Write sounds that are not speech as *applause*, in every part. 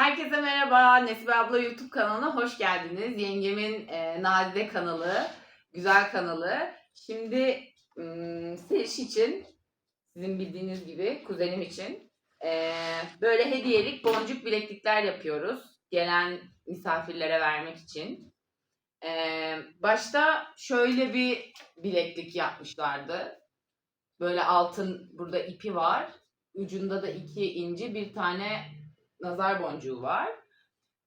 Herkese merhaba. Nesibe abla YouTube kanalına hoş geldiniz. Yengemin e, Nadide kanalı, güzel kanalı. Şimdi ım, Seriş için, sizin bildiğiniz gibi kuzenim için e, böyle hediyelik boncuk bileklikler yapıyoruz. Gelen misafirlere vermek için. E, başta şöyle bir bileklik yapmışlardı. Böyle altın burada ipi var. Ucunda da iki inci bir tane nazar boncuğu var.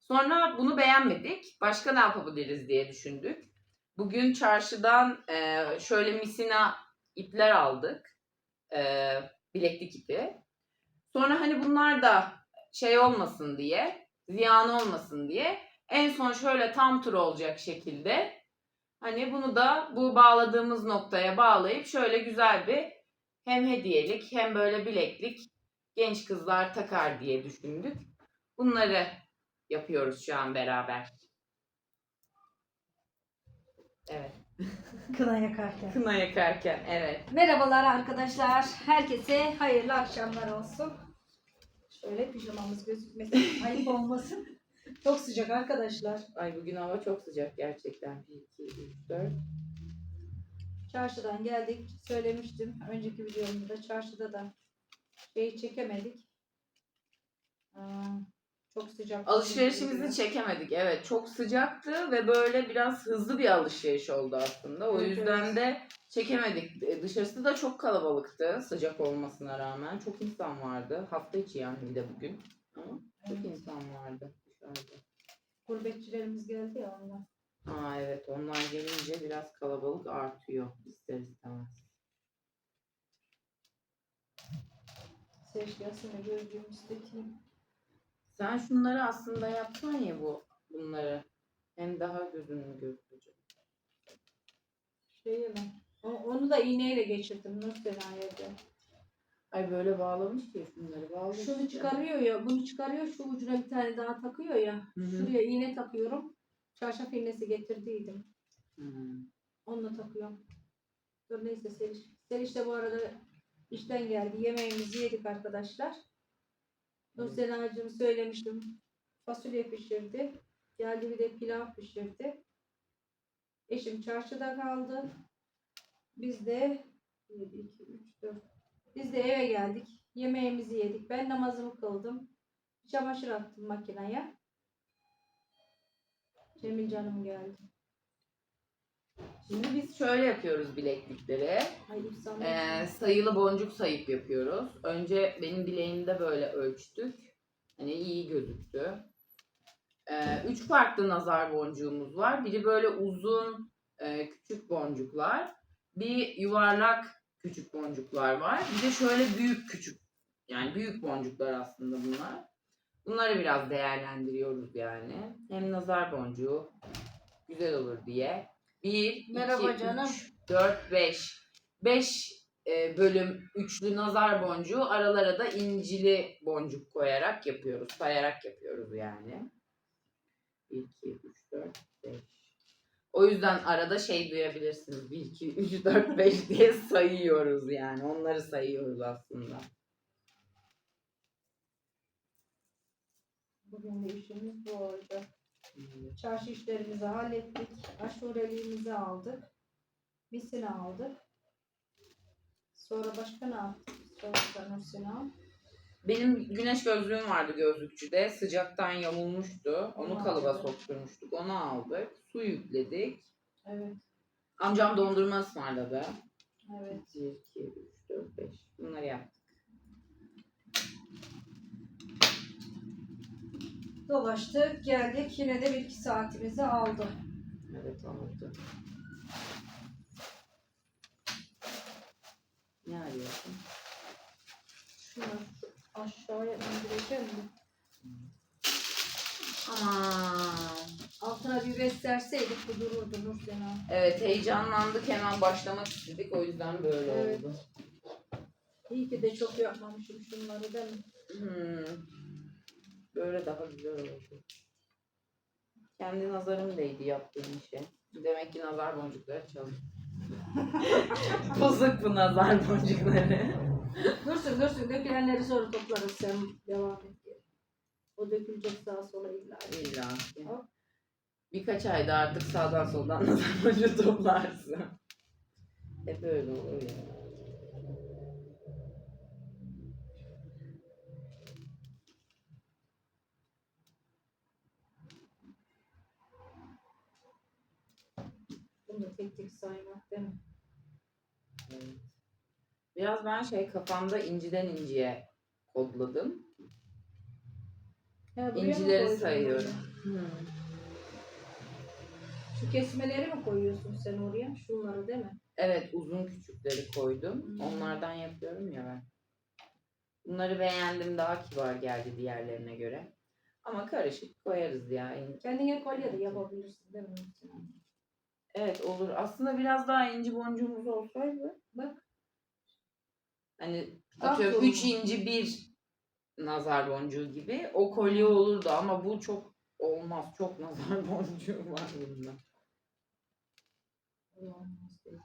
Sonra bunu beğenmedik. Başka ne yapabiliriz diye düşündük. Bugün çarşıdan e, şöyle misina ipler aldık. E, bileklik ipi. Sonra hani bunlar da şey olmasın diye, ziyan olmasın diye en son şöyle tam tur olacak şekilde hani bunu da bu bağladığımız noktaya bağlayıp şöyle güzel bir hem hediyelik hem böyle bileklik genç kızlar takar diye düşündük. Bunları yapıyoruz şu an beraber. Evet. *laughs* Kına yakarken. Kına yakarken evet. Merhabalar arkadaşlar. Herkese hayırlı akşamlar olsun. Şöyle pijamamız gözükmesin. *laughs* Ayıp olmasın. Çok sıcak arkadaşlar. Ay bugün hava çok sıcak gerçekten. 1, 2, 3, 4. Çarşıdan geldik. Söylemiştim. Önceki videomda çarşıda da şeyi çekemedik. Aa, çok sıcak. Alışverişimizi çekemedik. Evet çok sıcaktı ve böyle biraz hızlı bir alışveriş oldu aslında. O Evet, yüzden de çekemedik. E, Dışarısı da çok kalabalıktı sıcak olmasına rağmen. Çok insan vardı. Hafta içi yani bir de bugün. Ama çok Evet. insan vardı dışarıda. Gurbetçilerimiz geldi ya ondan. Aa evet onlar gelince biraz kalabalık artıyor ister istemez. De gözlüğümü isteteyim. Sen şunları aslında yapsan ya bu bunları. Hem daha gözünün gözükecek. Şey mi? O- Onu da iğneyle geçirdim Nursen evde. Ay böyle bağlamış ki şunları bağlamış. Şunu çıkarıyor ya, bunu çıkarıyor, şu ucuna bir tane daha takıyor ya. Hı hı. Şuraya iğne takıyorum. Çarşaf iğnesi getirdiydim. Hmm. Onunla takıyorum. Dur neyse Seriş. Seriş de bu arada işten geldi. Yemeğimizi yedik arkadaşlar. Nur Sena'cığım söylemiştim. Fasulye pişirdi. Geldi bir de pilav pişirdi. Eşim çarşıda kaldı. Biz de 1, 2, 3, 4. Biz de eve geldik. Yemeğimizi yedik. Ben namazımı kıldım. Çamaşır attım makineye. Cemil canım geldi. Şimdi biz şöyle yapıyoruz bileklikleri. Ee, sayılı boncuk sayıp yapıyoruz. Önce benim bileğimde böyle ölçtük. Hani iyi gözüktü. Ee, üç farklı nazar boncuğumuz var. Biri böyle uzun e, küçük boncuklar. Bir yuvarlak küçük boncuklar var. Bir de şöyle büyük küçük. Yani büyük boncuklar aslında bunlar. Bunları biraz değerlendiriyoruz yani. Hem nazar boncuğu güzel olur diye. 1, Merhaba 2, canım. 3, 4, 5. 5 e, bölüm üçlü nazar boncuğu aralara da incili boncuk koyarak yapıyoruz. Sayarak yapıyoruz yani. 1, 2, 3, 4, 5. O yüzden arada şey duyabilirsiniz. 1, 2, 3, 4, 5 diye sayıyoruz yani. Onları sayıyoruz aslında. Bugün de işimiz bu oldu. Çarşı işlerimizi hallettik. Aşureliğimizi aldık. Misini aldık. Sonra başka ne yaptık? Sonra Nursina. Benim güneş gözlüğüm vardı gözlükçüde. Sıcaktan yamulmuştu. Onu kalıba aldık. sokturmuştuk. Onu aldık. Su yükledik. Evet. Amcam dondurma ısmarladı. Evet. 1, 2, 3, 4, 5. Bunları yaptık. Dolaştık, geldik. Yine de bir iki saatimizi aldı. Evet oldu. Ne arıyorsun? Şunu aşağıya indireceğim mi? Aman. Altına bir bez serseydik bu dururdu Nursina. Evet heyecanlandık hemen başlamak istedik o yüzden böyle Evet. oldu. İyi ki de çok yapmamışım şunları değil mi? Hmm. Böyle daha güzel oldu. Kendi nazarım değdi yaptığım işe. Demek ki nazar boncukları çalışıyor. *laughs* Bozuk bu nazar boncukları. Dursun dursun dökülenleri sonra toplarız sen devam et. O O dökülecek sağa sola illa. İlla ki. Hop. Birkaç ayda artık sağdan soldan *laughs* nazar boncuğu toplarsın. Hep öyle olur ya. Bunu da tek tek saymak değil mi? Evet. Biraz ben şey kafamda inciden inciye kodladım. Ha, buraya mı İncileri koydun sayıyorum. böyle? Şu kesmeleri mi koyuyorsun sen oraya? Şunları değil mi? Evet uzun küçükleri koydum. Hmm. Onlardan yapıyorum ya ben. Bunları beğendim daha kibar geldi diğerlerine göre. Ama karışık koyarız ya. Kendine kolye de yapabilirsin değil mi? Evet olur. Aslında biraz daha inci boncuğumuz olsaydı. Bak. Hani Ah, atıyorum doğru. 3 inci bir nazar boncuğu gibi o kolye olurdu ama bu çok olmaz. Çok *laughs* nazar boncuğu var bunda. Olmaz dedim.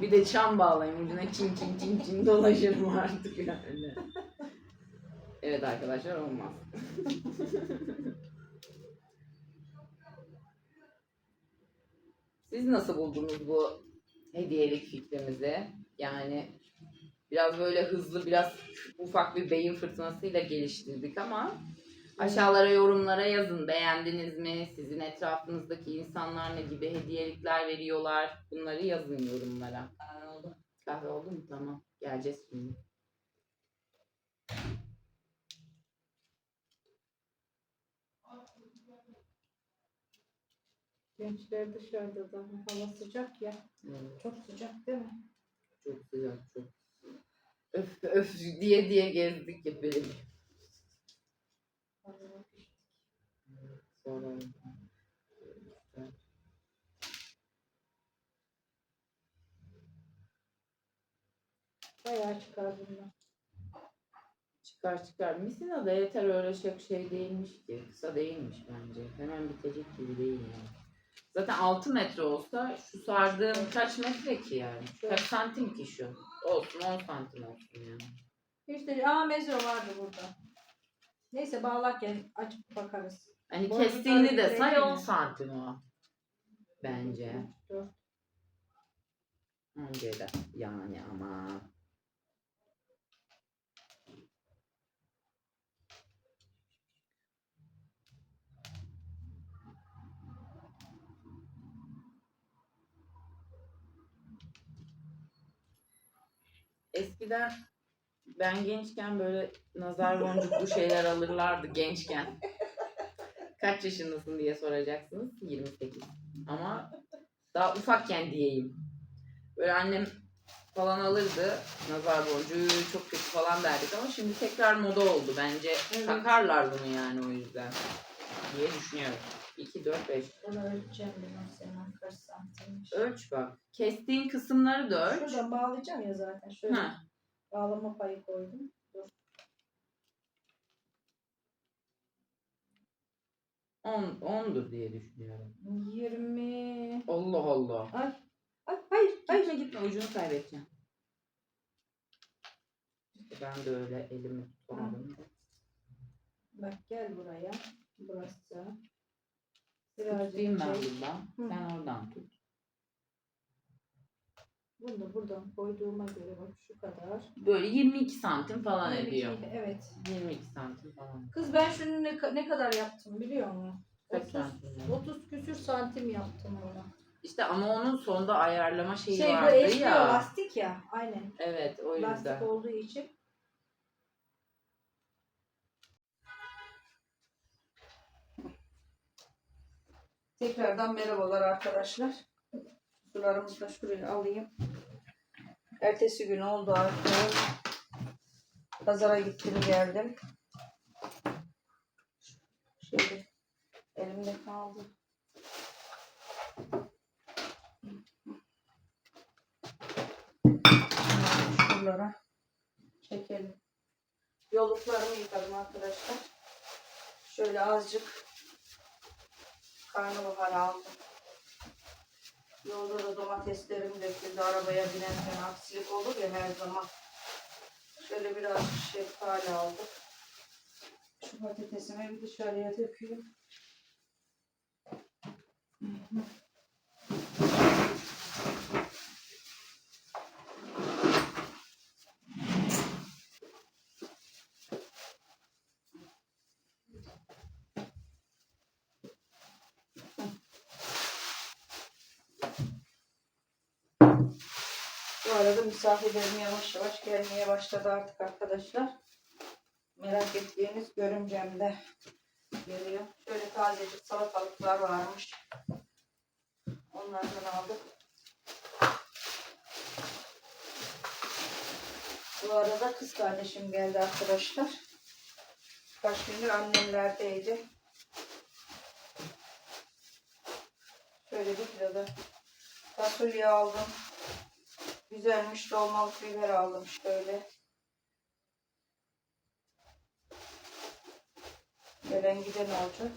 Bir de çam bağlayayım ucuna çin çin çin çin dolaşırım artık yani. *laughs* Evet arkadaşlar olmaz. *laughs* Siz nasıl buldunuz bu hediyelik fikrimizi? Yani biraz böyle hızlı, biraz ufak bir beyin fırtınasıyla geliştirdik ama aşağılara yorumlara yazın. Beğendiniz mi? Sizin etrafınızdaki insanlar ne gibi hediyelikler veriyorlar? Bunları yazın yorumlara. oldu. Kahve oldu mu? Tamam. Geleceğiz şimdi. Gençler dışarıda da hava sıcak ya. Evet, Çok sıcak değil mi? çok sıcak çok. Öf öf diye diye gezdik ya böyle. Sonra Bayağı çıkar bunlar. çıkar çıkar. Misina da yeter öyle çok şey değilmiş ki. Kısa değilmiş bence. Hemen bitecek gibi değil yani. Zaten 6 metre olsa şu sardığım kaç metre ki yani? Kaç santim ki şu? Olsun 10 santim olsun yani. İşte aa mezro vardı burada. Neyse bağlarken açıp bakarız. Hani Boynu kestiğini de say mi? 10 santim o. Bence. Bence de yani ama. Eskiden ben gençken böyle nazar boncuklu şeyler alırlardı gençken. Kaç yaşındasın diye soracaksınız. 28. Ama daha ufakken diyeyim. Böyle annem falan alırdı nazar boncuğu çok kötü falan derdik ama şimdi tekrar moda oldu bence. Evet. Takarlar bunu yani o yüzden diye düşünüyorum. 2, 4, 5. Bunu ölçeceğim ben Sena kaç santimmiş. Ölç bak. Kestiğin kısımları da ölç. Şuradan bağlayacağım ya zaten. Şöyle Ha. Bağlama payı koydum. Dur. 10, 10'dur diye düşünüyorum. 20. Allah Allah. Ay. Ay hayır. Hayır. Gitme gitme ucunu kaybedeceğim. İşte ben de öyle elimi tutamadım. Bak gel buraya. Burası. Tutayım ben Birazcık şey. buradan. Hı. Sen oradan tut. Bunu da buradan koyduğuma göre bak şu kadar. Böyle 22 santim falan 22, ediyor. Evet. 22 santim falan. Kız ben şunu ne, ne kadar yaptım biliyor musun? Kaç 30, santim? yani? 30 küsür santim yaptım ona. İşte ama onun sonda ayarlama şeyi Şey bu vardı ya. lastik ya. Aynen. Evet o yüzden. Lastik olduğu için. Tekrardan merhabalar arkadaşlar. Sularımızı da şuraya alayım. Ertesi gün oldu artık. Pazara gittim geldim. Şöyle elimde kaldı. Şuralara çekelim. Yolluklarımı yıkadım arkadaşlar. Şöyle azıcık karnabahar aldım. Yolda da domateslerim döküldü. Arabaya binerken aksilik olur ya her zaman. Şöyle biraz şeftali aldık. Şu patatesimi bir dışarıya döküyorum. Arada misafirlerim yavaş yavaş gelmeye başladı artık arkadaşlar. Merak ettiğiniz görümcem de geliyor. Şöyle tazecik salatalıklar varmış. Onlardan aldık. Bu arada kız kardeşim geldi arkadaşlar. Kaç gündür annemlerdeydi. Şöyle bir kilo da fasulye aldım. Güzelmiş dolmalık biber aldım şöyle. Gelen giden olacak.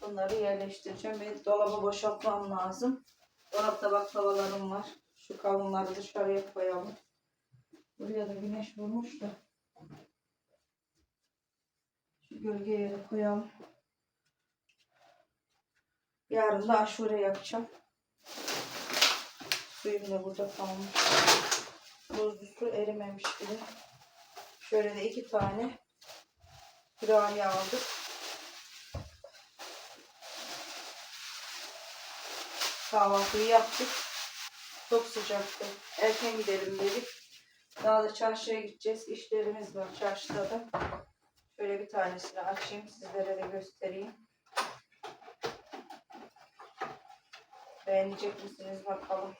Bunları yerleştireceğim ve dolaba boşaltmam lazım. Dolapta baklavalarım var. Şu kavunları dışarıya koyalım. Buraya da güneş vurmuş da. Şu gölge yere koyalım. Yarın da aşure yapacağım. Suyum da burada kalmış. Buzlu su erimemiş bile. Şöyle de iki tane sürahi aldık. Kahvaltıyı yaptık. Çok sıcaktı. Erken gidelim dedik. Daha da çarşıya gideceğiz. İşlerimiz var çarşıda da. Şöyle bir tanesini açayım. Sizlere de göstereyim. Beğenecek misiniz bakalım.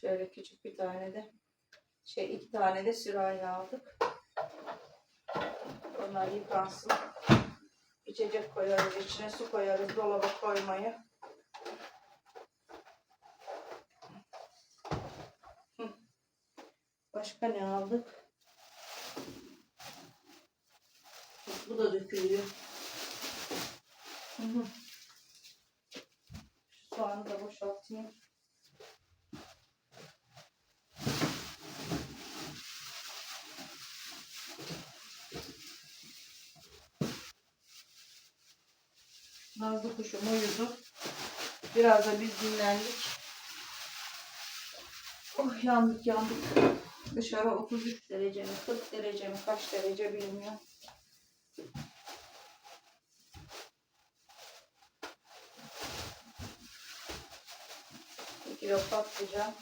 Şöyle küçük bir tane de şey iki tane de sürahi aldık. Onlar yıkansın. İçecek koyarız içine su koyarız dolaba koymayı. Başka ne aldık? Bu da dökülüyor. Hı hı. Soğanı da boşaltayım. Nazlı kuşum uyudu. Biraz da biz dinlendik. Oh yandık yandık. Dışarı 33 derece mi 40 derece mi kaç derece bilmiyorum. Kilo patlıcan.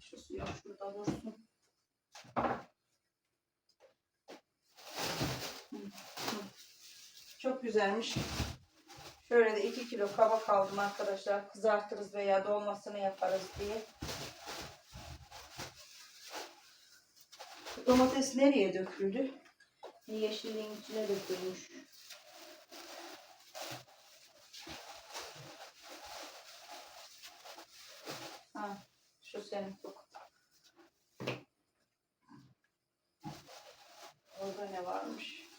Şu suya şurada dursun. Çok güzelmiş. Şöyle de 2 kilo kabak aldım arkadaşlar. Kızartırız veya dolmasını yaparız diye. Domates nereye döküldü? Yeşilliğin içine dökülmüş. Ha, şu senin çok. Orada ne varmış?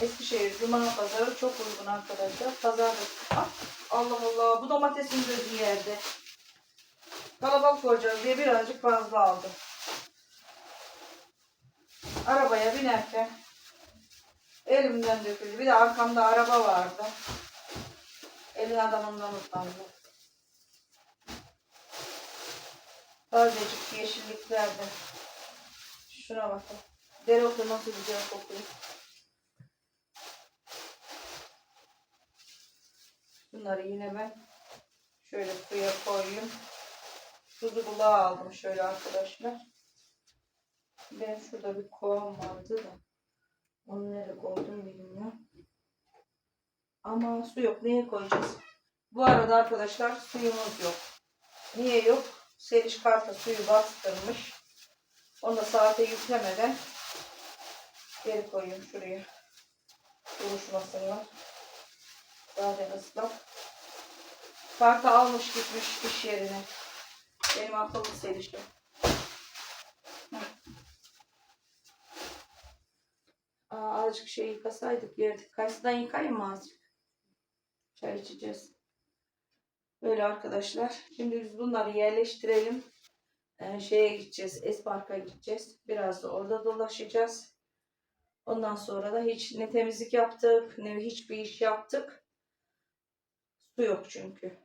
Eskişehir Cuma pazarı çok uygun arkadaşlar. Pazar Ah, Allah Allah bu domatesin gözü yerde. Kalabalık olacağız diye birazcık fazla aldım. Arabaya binerken elimden döküldü. Bir de arkamda araba vardı. Elin adamından utandım. Tazecik yeşilliklerde. Şuna bakın. Dereotu nasıl güzel kokuyor. Bunları yine ben şöyle suya koyayım. Tuzu bulağı aldım şöyle arkadaşlar. Ben şurada bir kovam vardı da. Onu nereye koydum bilmiyorum. Ama su yok. Neye koyacağız? Bu arada arkadaşlar suyumuz yok. Niye yok? Seriş karta suyu bastırmış. Onu da saate yüklemeden geri koyayım şuraya. Duruşmasınlar. Zaten ıslak. Kartı almış gitmiş iş yerine. Benim akıllı selişim. Aa, azıcık şey yıkasaydık yerdik. Kayısıdan yıkayayım mı azıcık? Çay içeceğiz. Böyle arkadaşlar. Şimdi biz bunları yerleştirelim. Ee, şeye gideceğiz. Espark'a gideceğiz. Biraz da orada dolaşacağız. Ondan sonra da hiç ne temizlik yaptık ne hiçbir iş yaptık. Su yok çünkü.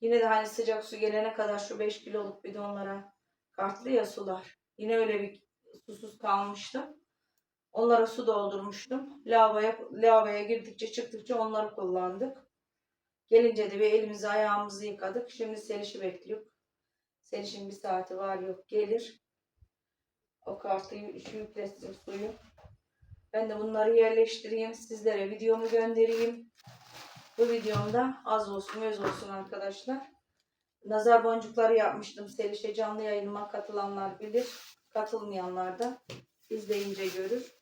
Yine de hani sıcak su gelene kadar şu 5 kiloluk bidonlara kartlı ya sular. Yine öyle bir susuz kalmıştım. Onlara su doldurmuştum. Lavaboya, lavaboya girdikçe çıktıkça onları kullandık. Gelince de bir elimizi ayağımızı yıkadık. Şimdi Seliş'i bekliyor. Seliş'in bir saati var yok gelir. O kartı yü- yükletsin suyu. Ben de bunları yerleştireyim. Sizlere videomu göndereyim. Bu videomda az olsun öz olsun arkadaşlar. Nazar boncukları yapmıştım. Seliş'e canlı yayınıma katılanlar bilir. Katılmayanlar da izleyince görür.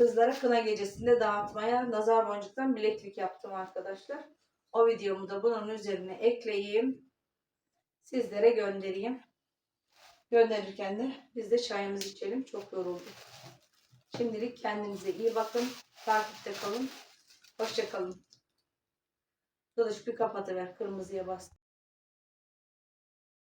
Kızlara kına gecesinde dağıtmaya nazar boncuktan bileklik yaptım arkadaşlar. O videomu da bunun üzerine ekleyeyim. Sizlere göndereyim. Gönderirken de biz de çayımızı içelim. Çok yorulduk. Şimdilik kendinize iyi bakın. Takipte kalın. Hoşça kalın. Kılıç bir kapatıver. Kırmızıya bas.